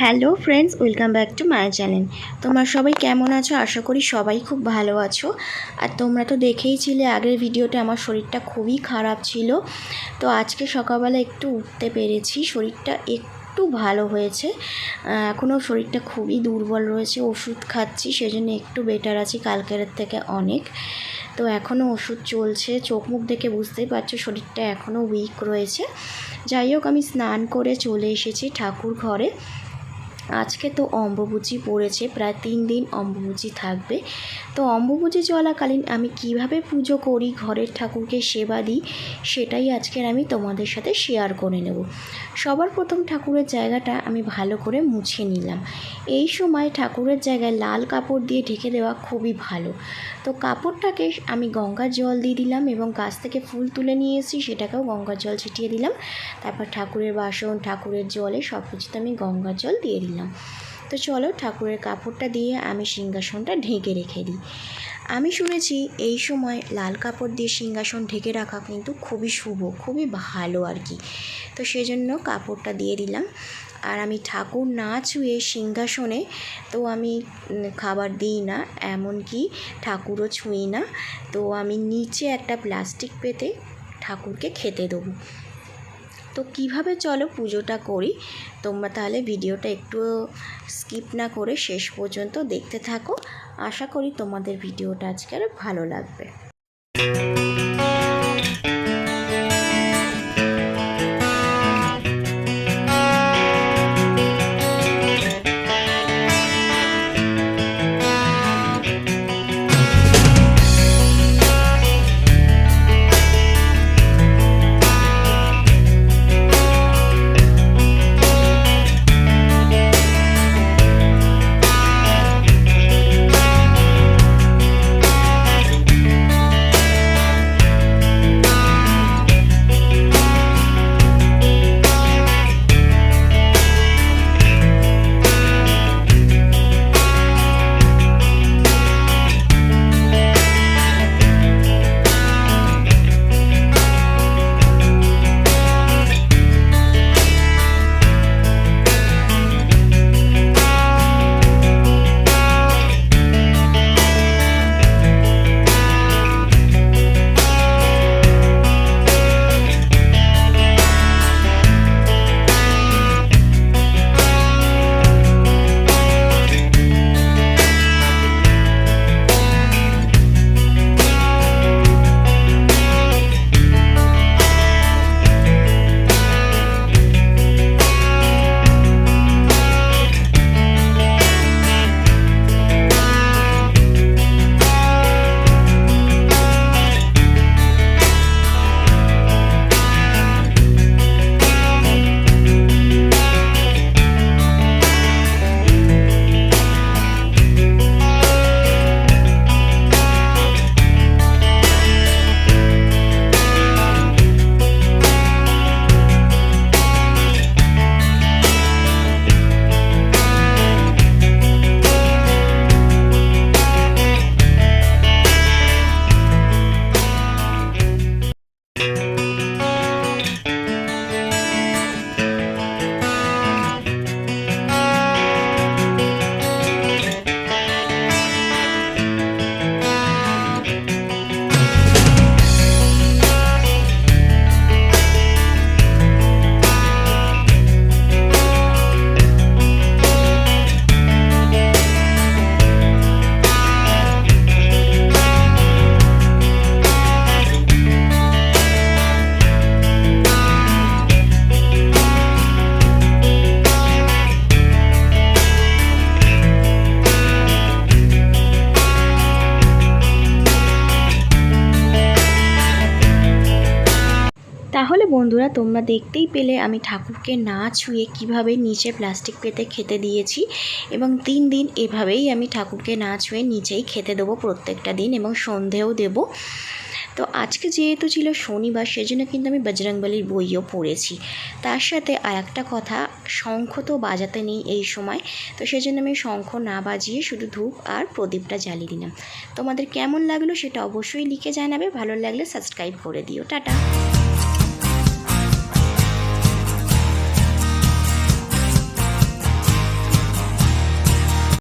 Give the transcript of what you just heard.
Hello friends, welcome back to my channel. তোমরা সবাই কেমন আছো? আশা করি সবাই খুব ভালো আছো। আর তোমরা তো দেখেইছিলে, আগের ভিডিওতে আমার শরীরটা খুবই খারাপ ছিল। তো আজকে সকালবেলা একটু উঠতে পেরেছি। শরীরটা একটু ভালো হয়েছে। এখনও শরীরটা খুবই দুর্বল রয়েছে। ওষুধ খাচ্ছি, সেজন্য একটু বেটার আছি, কালকের থেকে অনেক। তো এখনও ওষুধ চলছে। চোখ মুখ দেখে বুঝতেই পারছ, শরীরটা এখনও উইক রয়েছে। যাই হোক, আমি স্নান করে চলে এসেছি ঠাকুর ঘরে। আজকে তো অম্বুবুচি পড়েছে, প্রায় তিন দিন অম্বুবুচি থাকবে। তো অম্বুবুচি চলাকালীন আমি কীভাবে পুজো করি, ঘরের ঠাকুরকে সেবা দিই, সেটাই আজকের আমি তোমাদের সাথে শেয়ার করে নেব। সবার প্রথম ঠাকুরের জায়গাটা আমি ভালো করে মুছে নিলাম। এই সময় ঠাকুরের জায়গায় লাল কাপড় দিয়ে ঢেকে দেওয়া খুবই ভালো। তো কাপড়টাকে আমি গঙ্গার জল দিয়ে দিলাম এবং গাছ থেকে ফুল তুলে নিয়ে এসেছি, সেটাকেও গঙ্গার জল ছিটিয়ে দিলাম। তারপর ঠাকুরের বাসন, ঠাকুরের জলে সব কিছুতে আমি গঙ্গার জল দিয়ে দিলাম। তো চলো ঠাকুরের কাপড়টা দিয়ে আমি সিংহাসনটা ঢেকে রেখে দিই। আমি শুনেছি এই সময় লাল কাপড় দিয়ে সিংহাসন ঢেকে রাখা কিন্তু খুবই শুভ, খুবই ভালো আর কি। তো সেজন্য কাপড়টা দিয়ে দিলাম। আর আমি ঠাকুর না ছুঁয়ে সিংহাসনে তো আমি খাবার দিই না, এমনকি ঠাকুরও ছুঁই না। তো আমি নিচে একটা প্লাস্টিক পেতে ঠাকুরকে খেতে দেবো। তো কীভাবে চলো পুজোটা করি? তোমরা তাহলে ভিডিওটা একটু স্কিপ না করে শেষ পর্যন্ত দেখতে থাকো। আশা করি তোমাদের ভিডিওটা আজকে আরও ভালো লাগবে। তাহলে বন্ধুরা তোমরা দেখতেই পেলে আমি ঠাকুরকে না ছুঁয়ে কীভাবে নিচে প্লাস্টিক পেতে খেতে দিয়েছি এবং তিন দিন এভাবেই আমি ঠাকুরকে না ছুঁয়ে নিচেই খেতে দেবো প্রত্যেকটা দিন এবং সন্ধেও দেবো। তো আজকে যেহেতু ছিল শনিবার, সেজন্য কিন্তু আমি বজরংবলির বইও পড়েছি। তার সাথে আর একটা কথা, শঙ্খ তো বাজাতে নেই এই সময়, তো সেজন্য আমি শঙ্খ না বাজিয়ে শুধু ধূপ আর প্রদীপটা জ্বালিয়ে দিলাম। তোমাদের কেমন লাগল সেটা অবশ্যই লিখে জানাবে, ভালো লাগলে সাবস্ক্রাইব করে দিও। টাটা!